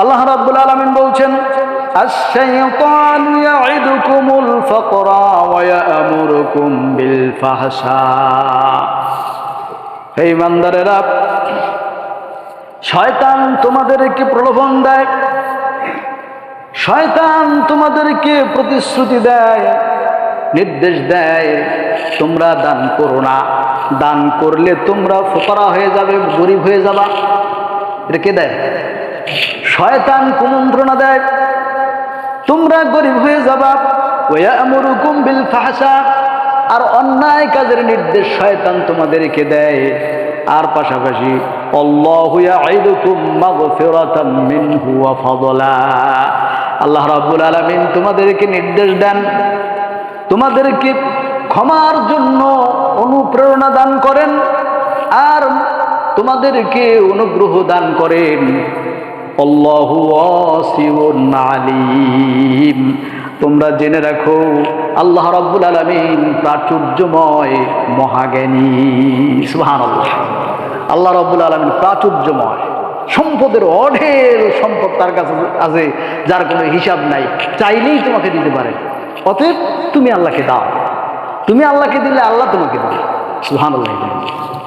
আল্লাহ রাব্বুল আলামিন বলছেন শয়তান তোমাদেরকে প্রলোভন দেয়, শয়তান তোমাদেরকে প্রতিশ্রুতি দেয়, নির্দেশ দেয়, তোমরা দান করো না। দান করলে তোমরা ফোকরা হয়ে যাবে, গরিব হয়ে যাবা। এটা কে দেয়? শয়তান কুমন্ত্রণা দেয়, তোমরা গরিব হয়ে যাবা। ওয়ামুরুকুম বিল ফাহশা। আর অন্যায় কাজের নির্দেশ শয়তান তোমাদেরকে দেয়। আর পাশাপাশি আল্লাহু রাব্বুল আলামিন তোমাদেরকে নির্দেশ দেন, তোমাদেরকে ক্ষমার জন্য অনুপ্রেরণা দান করেন, আর তোমাদেরকে অনুগ্রহ দান করেন। আল্লাহু আলিম। তোমরা জেনে রাখো, আল্লাহ রাব্বুল আলামিন প্রাচুর্যময় মহাজ্ঞানী। সুবহানাল্লাহ। আল্লাহ রাব্বুল আলামিন প্রাচুর্যময়, সম্পদের অঢেল সম্পদ তার কাছে আছে, যার কোনো হিসাব নাই। চাইলেই তোমাকে দিতে পারে। অতএব তুমি আল্লাহকে দাও। তুমি আল্লাহকে দিলে আল্লাহ তোমাকে দেবে। সুবহানাল্লাহ।